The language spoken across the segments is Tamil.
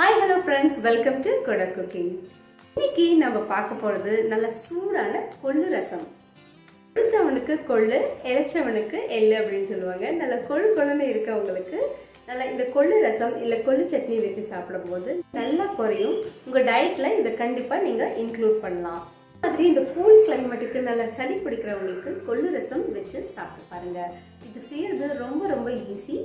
Hi hello friends welcome to கொட குக்கிங் இன்னைக்கு நம்ம பார்க்க போகிறது நல்ல சூடான கொள்ளு ரசம். கொடுத்தவனுக்கு கொள்ளு இழைச்சவனுக்கு எள்ளு அப்படின்னு சொல்லுவாங்க. நல்ல கொழு கொழுன்னு இருக்கவங்களுக்கு நல்லா இந்த கொள்ளு ரசம் இல்லை கொள்ளு சட்னி வச்சு சாப்பிடும்போது நல்லா குறையும். உங்கள் டயட்டில் இதை கண்டிப்பாக நீங்கள் இன்க்ளூட் பண்ணலாம். மாதிரி இந்த கூல் கிளைமேட்டுக்கு நல்லா சளி பிடிக்கிறவங்களுக்கு கொள்ளு ரசம் வச்சு சாப்பிட்டு பாருங்க. இது செய்யறது ரொம்ப ரொம்ப ஈஸி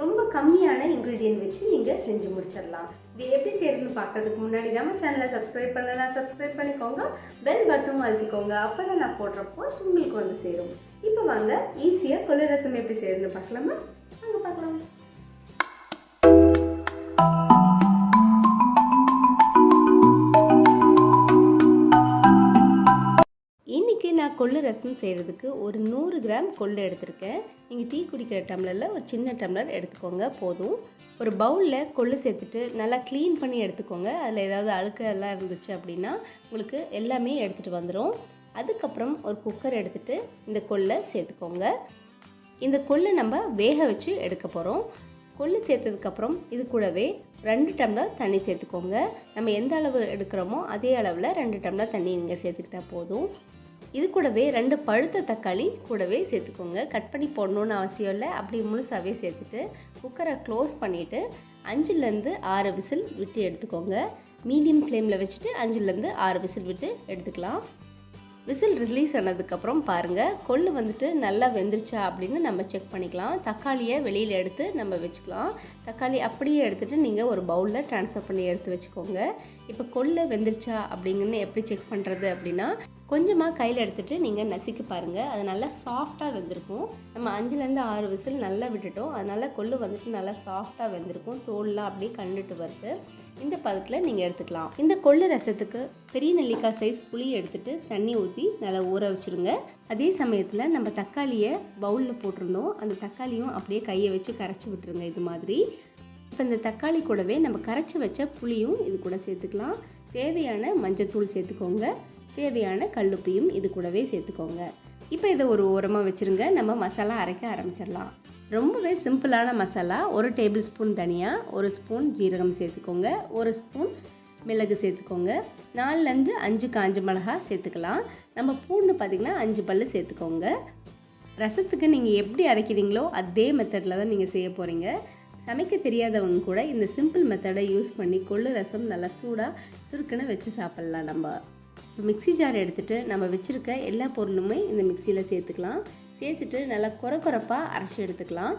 ரொம்ப கம்மியான இன்க்ரீடியன்ட் வச்சு நீங்க செஞ்சு முடிச்சிடலாம். இது எப்படி செய்யறதுன்னு பார்க்கறதுக்கு முன்னாடி நம்ம சேனலை சப்ஸ்கிரைப் பண்ணலாம் சப்ஸ்கிரைப் பண்ணிக்கோங்க. பெல் பட்டனும் அழுத்திக்கோங்க. அப்பதான் நான் போடுற போஸ்ட் உங்களுக்கு வந்து சேரும். இப்போ வாங்க ஈஸியா கொள்ளு ரசம் எப்படி செய்யறதுன்னு பார்க்கலாமா? வாங்க பார்க்கலாம். நான் கொள்ளு ரசம் செய்கிறதுக்கு ஒரு நூறு கிராம் கொள்ளு எடுத்திருக்கேன். நீங்கள் டீ குடிக்கிற டம்ளரில் ஒரு சின்ன டம்ளர் எடுத்துக்கோங்க போதும். ஒரு பவுலில் கொள்ளு சேர்த்துட்டு நல்லா க்ளீன் பண்ணி எடுத்துக்கோங்க. அதில் ஏதாவது அழுக்கு எல்லாம் இருந்துச்சு அப்படின்னா உங்களுக்கு எல்லாமே எடுத்துகிட்டு வந்துடும் அதுக்கப்புறம் ஒரு குக்கர் எடுத்துகிட்டு இந்த கொள்ளை சேர்த்துக்கோங்க. இந்த கொள்ளை நம்ம வேக வச்சு எடுக்க போகிறோம் கொள்ளு சேர்த்ததுக்கப்புறம் இது கூடவே ரெண்டு டம்ளர் தண்ணி சேர்த்துக்கோங்க. நம்ம எந்த அளவு எடுக்கிறோமோ அதே அளவில் ரெண்டு டம்ளர் தண்ணி நீங்கள் சேர்த்துக்கிட்டால் போதும். இது கூடவே ரெண்டு பழுத்த தக்காளி கூடவே சேர்த்துக்கோங்க. கட் பண்ணி போடணுன்னு அவசியம் இல்லை. அப்படி முழுசாகவே சேர்த்துட்டு குக்கரை க்ளோஸ் பண்ணிவிட்டு அஞ்சுலேருந்து ஆறு விசில் விட்டு எடுத்துக்கோங்க. மீடியம் ஃப்ளேமில் வச்சுட்டு அஞ்சுலேருந்து ஆறு விசில் விட்டு எடுத்துக்கலாம். விசில் ரிலீஸ் ஆனதுக்கப்புறம் பாருங்கள் கொள்ளு வந்துட்டு நல்லா வெந்துருச்சா அப்படின்னு நம்ம செக் பண்ணிக்கலாம். தக்காளியை வெளியில் எடுத்து நம்ம வச்சுக்கலாம். தக்காளி அப்படியே எடுத்துகிட்டு நீங்கள் ஒரு பவுலில் ட்ரான்ஸ்ஃபர் பண்ணி எடுத்து வச்சுக்கோங்க. இப்போ கொள்ளு வெந்துருச்சா அப்படிங்கன்னு எப்படி செக் பண்ணுறது அப்படின்னா கொஞ்சமாக கையில் எடுத்துகிட்டு நீங்கள் நசுக்கி பாருங்கள் அது நல்லா சாஃப்டாக வெந்திருக்கும். நம்ம அஞ்சுலேருந்து ஆறு விசில் நல்லா விட்டுட்டோம். அதனால் கொள்ளு வந்துட்டு நல்லா சாஃப்டாக வெந்திருக்கும். தோல்லாம் அப்படியே கண்டுட்டு வருது. இந்த பதத்தில் நீங்கள் எடுத்துக்கலாம். இந்த கொள்ளு ரசத்துக்கு பெரிய நெல்லிக்காய் சைஸ் புளி எடுத்துகிட்டு தண்ணி ஊற்றி நல்லா ஊற வச்சுருங்க. அதே சமயத்தில் நம்ம தக்காளியை பவுலில் போட்டிருந்தோம். அந்த தக்காளியும் அப்படியே கையை வச்சு கரைச்சி விட்டுருங்க இது மாதிரி. இப்போ இந்த தக்காளி கூடவே நம்ம கரைச்சி வச்ச புளியும் இது கூட சேர்த்துக்கலாம். தேவையான மஞ்சத்தூள் சேர்த்துக்கோங்க. தேவையான கல்லுப்பையும் இது கூடவே சேர்த்துக்கோங்க. இப்போ இதை ஒரு ஓரமாக வச்சுருங்க. நம்ம மசாலா அரைக்க ஆரம்பிச்சிடலாம். ரொம்பவே சிம்பிளான மசாலா. ஒரு டேபிள் ஸ்பூன் தனியாக ஒரு ஸ்பூன் ஜீரகம் சேர்த்துக்கோங்க. ஒரு ஸ்பூன் மிளகு சேர்த்துக்கோங்க. நாலுலேருந்து அஞ்சு காஞ்ச மிளகா சேர்த்துக்கலாம். நம்ம பூண்டு பார்த்திங்கன்னா அஞ்சு பல் சேர்த்துக்கோங்க. ரசத்துக்கு நீங்கள் எப்படி அரைக்கிறீங்களோ அதே மெத்தடில் தான் நீங்கள் செய்ய போகிறீங்க சமைக்க தெரியாதவங்க கூட இந்த சிம்பிள் மெத்தடை யூஸ் பண்ணி கொள்ளு ரசம் நல்லா சூடாக சுருக்குன்னு வச்சு சாப்பிட்லாம் நம்ம. இப்போ மிக்ஸி ஜார் எடுத்துகிட்டு நம்ம வச்சுருக்க எல்லா பொருளுமே இந்த மிக்சியில் சேர்த்துக்கலாம். சேர்த்துட்டு நல்லா குறை குறைப்பாக அரைச்சி எடுத்துக்கலாம்.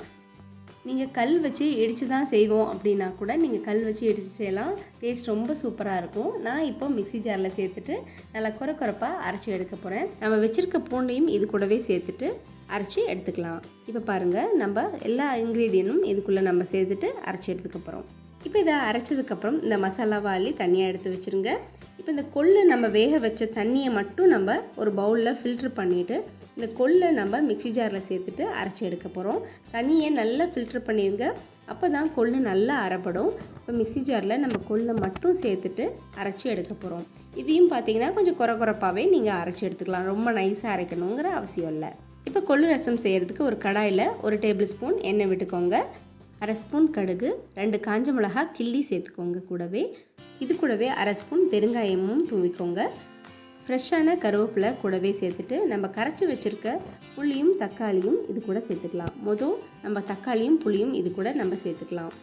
நீங்கள் கல் வச்சு இடித்து தான் செய்வோம் அப்படின்னா கூட நீங்கள் கல் வச்சு இடித்து செய்யலாம். டேஸ்ட் ரொம்ப சூப்பராக இருக்கும். நான் இப்போ மிக்ஸி ஜாரில் சேர்த்துட்டு நல்லா குறை குறைப்பாக அரைச்சி எடுக்க போகிறேன் நம்ம வச்சுருக்க பூண்டையும் இது கூடவே சேர்த்துட்டு அரைச்சி எடுத்துக்கலாம். இப்போ பாருங்கள் நம்ம எல்லா இன்க்ரீடியனும் இதுக்குள்ளே நம்ம சேர்த்துட்டு அரைச்சி எடுத்துக்க போகிறோம் இப்போ இதை அரைச்சதுக்கப்புறம் இந்த மசாலாவை அள்ளி தனியாக எடுத்து வச்சுருங்க. இப்போ இந்த கொள்ளு நம்ம வேக வச்ச தண்ணியை மட்டும் நம்ம ஒரு பவுலில் ஃபில்ட்ரு பண்ணிவிட்டு இந்த கொள்ளை நம்ம மிக்ஸி ஜாரில் சேர்த்துட்டு அரைச்சி எடுக்க போகிறோம். தண்ணியை நல்லா ஃபில்ட்ரு பண்ணிடுங்க. அப்போ தான் கொள்ளு நல்லா அரைப்படும். இப்போ மிக்ஸி ஜாரில் நம்ம கொள்ளை மட்டும் சேர்த்துட்டு அரைச்சி எடுக்க போகிறோம். இதையும் பார்த்தீங்கன்னா கொஞ்சம் குறை குறைப்பாகவே நீங்கள் அரைச்சி எடுத்துக்கலாம். ரொம்ப நைஸாக அரைக்கணுங்கிற அவசியம் இல்லை. இப்போ கொள்ளு ரசம் செய்கிறதுக்கு ஒரு கடாயில் ஒரு டேபிள் ஸ்பூன் எண்ணெய் விட்டுக்கோங்க. அரை ஸ்பூன் கடுகு ரெண்டு காஞ்ச மிளகா கிள்ளி சேர்த்துக்கோங்க கூடவே. இது கூடவே அரை ஸ்பூன் பெருங்காயமும் தூவிக்கோங்க. ஃப்ரெஷ்ஷான கருவேப்பிலை கூடவே சேர்த்துட்டு நம்ம கரைச்சி வச்சுருக்க புளியும் தக்காளியும் இது கூட சேர்த்துக்கலாம். மொதல் நம்ம தக்காளியும் புளியும் இது கூட நம்ம சேர்த்துக்கலாம்.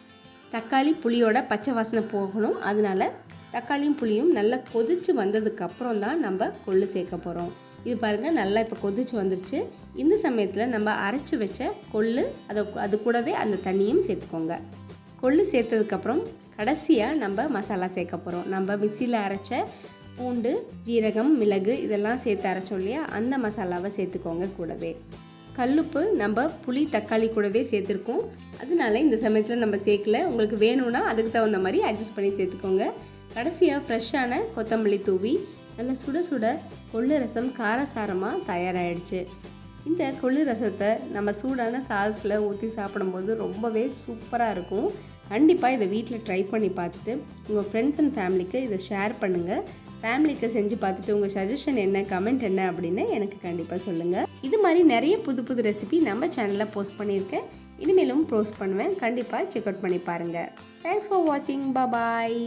தக்காளி புளியோட பச்சை வாசனை போகணும். அதனால தக்காளியும் புளியும் நல்லா கொதித்து வந்ததுக்கப்புறம் தான் நம்ம கொள்ளு சேர்க்க போகிறோம் இது பாருங்கள் நல்லா இப்போ கொதிச்சு வந்துருச்சு. இந்த சமயத்தில் நம்ம அரைச்சி வச்ச கொள்ளு அதை அது கூடவே அந்த தண்ணியும் சேர்த்துக்கோங்க. கொள்ளு சேர்த்ததுக்கப்புறம் கடைசியாக நம்ம மசாலா சேர்க்க போகிறோம் நம்ம மிக்சியில் அரைச்ச பூண்டு ஜீரகம் மிளகு இதெல்லாம் சேர்த்து அரைச்சோம் இல்லையா? அந்த மசாலாவை சேர்த்துக்கோங்க கூடவே. கல்லுப்பு நம்ம புளி தக்காளி கூடவே சேர்த்துருக்கோம். அதனால இந்த சமயத்தில் நம்ம சேர்க்கல. உங்களுக்கு வேணும்னா அதுக்கு தகுந்த மாதிரி அட்ஜஸ்ட் பண்ணி சேர்த்துக்கோங்க. கடைசியாக ஃப்ரெஷ்ஷான கொத்தமல்லி தூவி நல்லா சுட சுட கொள்ளு ரசம் காரசாரமாக தயாராகிடுச்சு இந்த கொள்ளு ரசத்தை நம்ம சூடான சாதத்தில் ஊற்றி சாப்பிடும்போது ரொம்பவே சூப்பராக இருக்கும். கண்டிப்பாக இதை வீட்டில் ட்ரை பண்ணி பார்த்துட்டு உங்கள் ஃப்ரெண்ட்ஸ் அண்ட் ஃபேமிலிக்கு இதை ஷேர் பண்ணுங்கள் ஃபேமிலிக்கு செஞ்சு பார்த்துட்டு உங்கள் சஜஷன் என்ன கமெண்ட் என்ன அப்படின்னு எனக்கு கண்டிப்பாக சொல்லுங்கள் இது மாதிரி நிறைய புது புது ரெசிபி நம்ம சேனலில் போஸ்ட் பண்ணியிருக்கேன். இனிமேலும் போஸ்ட் பண்ணுவேன். கண்டிப்பாக செக் அவுட் பண்ணி பாருங்கள் தேங்க்ஸ் ஃபார் வாட்சிங் பாய்